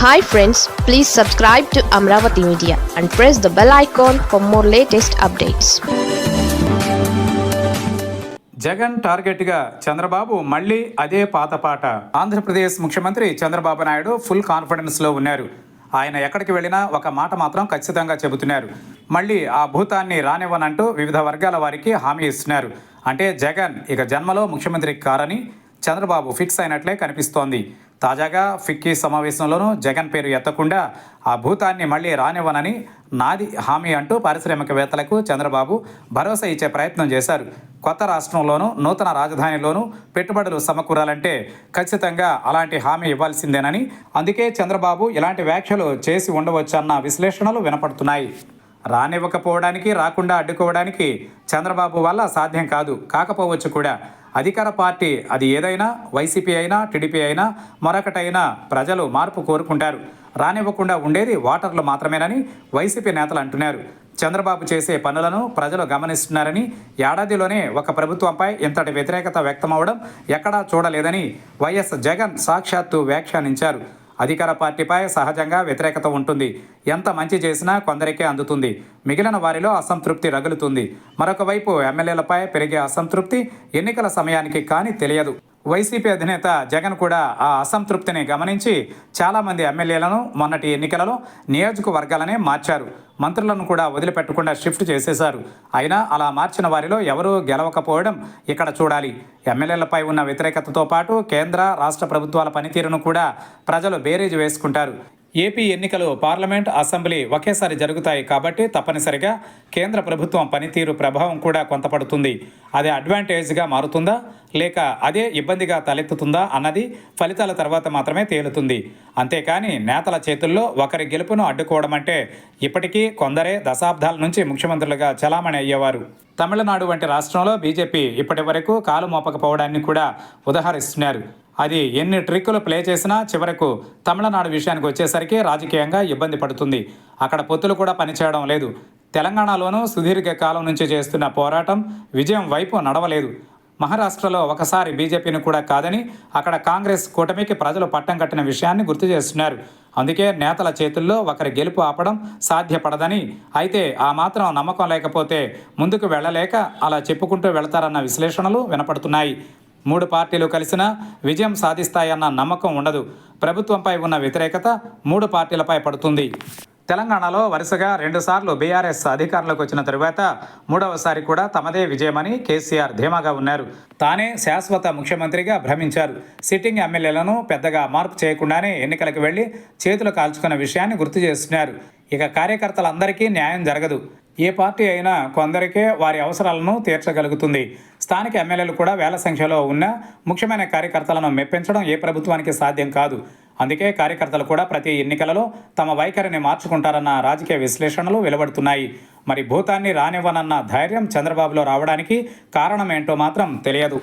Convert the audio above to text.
Hi friends please subscribe to Amaravati media and press the bell icon for more latest updates Jagan టార్గెట్గా చంద్రబాబు మళ్ళీ అదే పాత పాట. ఆంధ్రప్రదేశ్ ముఖ్యమంత్రి చంద్రబాబు నాయుడు ఫుల్ కాన్ఫిడెన్స్లో ఉన్నారు. ఆయన ఎక్కడికి వెళ్ళినా ఒక మాట మాత్రం ఖచ్చితంగా చెబుతున్నారు. మళ్ళీ ఆ భూతాన్ని రానివ్వనంటూ వివిధ వర్గాల వారికి హామీ ఇస్తున్నారు. అంటే జగన్ ఇక జన్మలో ముఖ్యమంత్రి కారని చంద్రబాబు ఫిక్స్ అయినట్లే కనిపిస్తోంది. తాజాగా ఫిక్కీ సమావేశంలోనూ జగన్ పేరు ఎత్తకుండా ఆ భూతాన్ని మళ్ళీ రానివ్వనని నాది హామీ అంటూ పారిశ్రామికవేత్తలకు చంద్రబాబు భరోసా ఇచ్చే ప్రయత్నం చేశారు. కొత్త రాష్ట్రంలోనూ నూతన రాజధానిలోనూ పెట్టుబడులు సమకూరాలంటే ఖచ్చితంగా అలాంటి హామీ ఇవ్వాల్సిందేనని అందుకే చంద్రబాబు ఇలాంటి వ్యాఖ్యలు చేసి ఉండవచ్చన్న విశ్లేషణలు వినపడుతున్నాయి. రానివ్వకపోవడానికి రాకుండా అడ్డుకోవడానికి చంద్రబాబు వల్ల సాధ్యం కాదు. కాకపోవచ్చు కూడా. అధికార పార్టీ అది ఏదైనా వైసీపీ అయినా టీడీపీ అయినా మరొకటైనా ప్రజలు మార్పు కోరుకుంటారు. రానివ్వకుండా ఉండేది ఓటర్లు మాత్రమేనని వైసీపీ నేతలు అంటున్నారు. చంద్రబాబు చేసే పనులను ప్రజలు గమనిస్తున్నారని ఏడాదిలోనే ఒక ప్రభుత్వంపై ఇంతటి వ్యతిరేకత వ్యక్తమవడం ఎక్కడా చూడలేదని వైఎస్ జగన్ సాక్షాత్తు వ్యాఖ్యానించారు. అధికార పార్టీపై సహజంగా వ్యతిరేకత ఉంటుంది. ఎంత మంచి చేసినా కొందరికే అందుతుంది. మిగిలిన వారిలో అసంతృప్తి రగులుతుంది. మరొకవైపు ఎమ్మెల్యేలపై పెరిగే అసంతృప్తి ఎన్నికల సమయానికి కానీ తెలియదు. వైసీపీ అధినేత జగన్ కూడా ఆ అసంతృప్తిని గమనించి చాలామంది ఎమ్మెల్యేలను మొన్నటి ఎన్నికలలో నియోజకవర్గాలనే మార్చారు. మంత్రులను కూడా వదిలిపెట్టకుండా షిఫ్ట్ చేసేశారు. అయినా అలా మార్చిన వారిలో ఎవరూ గెలవకపోవడం ఇక్కడ చూడాలి. ఎమ్మెల్యేలపై ఉన్న వ్యతిరేకతతో పాటు కేంద్ర రాష్ట్ర ప్రభుత్వాల పనితీరును కూడా ప్రజలు బేరీజు వేసుకుంటారు. ఏపీ ఎన్నికలు పార్లమెంట్ అసెంబ్లీ ఒకేసారి జరుగుతాయి కాబట్టి తప్పనిసరిగా కేంద్ర ప్రభుత్వం పనితీరు ప్రభావం కూడా కొంత పడుతుంది అది అడ్వాంటేజ్గా మారుతుందా? లేక అదే ఇబ్బందిగా తలెత్తుతుందా? అన్నది ఫలితాల తర్వాత మాత్రమే తేలుతుంది. అంతేకాని నేతల చేతుల్లో ఒకరి గెలుపును అడ్డుకోవడం అంటే ఇప్పటికీ కొందరే దశాబ్దాల నుంచి ముఖ్యమంత్రులుగా చలామణి అయ్యేవారు. తమిళనాడు వంటి రాష్ట్రంలో బీజేపీ ఇప్పటి వరకు కాలు మోపకపోవడాన్ని కూడా ఉదాహరిస్తున్నారు. అది ఎన్ని ట్రిక్కులు ప్లే చేసినా చివరకు తమిళనాడు విషయానికి వచ్చేసరికి రాజకీయంగా ఇబ్బంది పడుతుంది. అక్కడ పొత్తులు కూడా పనిచేయడం లేదు. తెలంగాణలోనూ సుదీర్ఘ కాలం నుంచి చేస్తున్న పోరాటం విజయం వైపు నడవలేదు. మహారాష్ట్రలో ఒకసారి బీజేపీని కూడా కాదని అక్కడ కాంగ్రెస్ కూటమికి ప్రజలు పట్టం కట్టిన విషయాన్ని గుర్తు చేస్తున్నారు. అందుకే నేతల చేతుల్లో ఒకరి గెలుపు ఆపడం సాధ్యపడదని అయితే ఆ మాత్రం నమ్మకం లేకపోతే ముందుకు వెళ్ళలేక అలా చెప్పుకుంటూ వెళతారన్న విశ్లేషణలు వినపడుతున్నాయి. మూడు పార్టీలు కలిసినా విజయం సాధిస్తాయన్న నమ్మకం ఉండదు. ప్రభుత్వంపై ఉన్న వ్యతిరేకత మూడు పార్టీలపై పడుతుంది. తెలంగాణలో వరుసగా రెండుసార్లు బీఆర్ఎస్ అధికారంలోకి వచ్చిన తరువాత మూడవసారి కూడా తమదే విజయమని కేసీఆర్ ధీమాగా ఉన్నారు. తానే శాశ్వత ముఖ్యమంత్రిగా భ్రమించారు. సిట్టింగ్ ఎమ్మెల్యేలను పెద్దగా మార్పు చేయకుండానే ఎన్నికలకు వెళ్ళి చేతులు కాల్చుకున్న విషయాన్ని గుర్తు చేస్తున్నారు ఇక కార్యకర్తలందరికీ న్యాయం జరగదు. ఏ పార్టీ అయినా కొందరికే వారి అవసరాలను తీర్చగలుగుతుంది. స్థానిక ఎమ్మెల్యేలు కూడా వేల సంఖ్యలో ఉన్న ముఖ్యమైన కార్యకర్తలను మెప్పించడం ఏ ప్రభుత్వానికి సాధ్యం కాదు. అందుకే కార్యకర్తలు కూడా ప్రతి ఎన్నికలలో తమ వైఖరిని మార్చుకుంటారన్న రాజకీయ విశ్లేషణలు వెలువడుతున్నాయి. మరి భూతాన్ని రానివ్వనన్న ధైర్యం చంద్రబాబులో రావడానికి కారణమేంటో మాత్రం తెలియదు.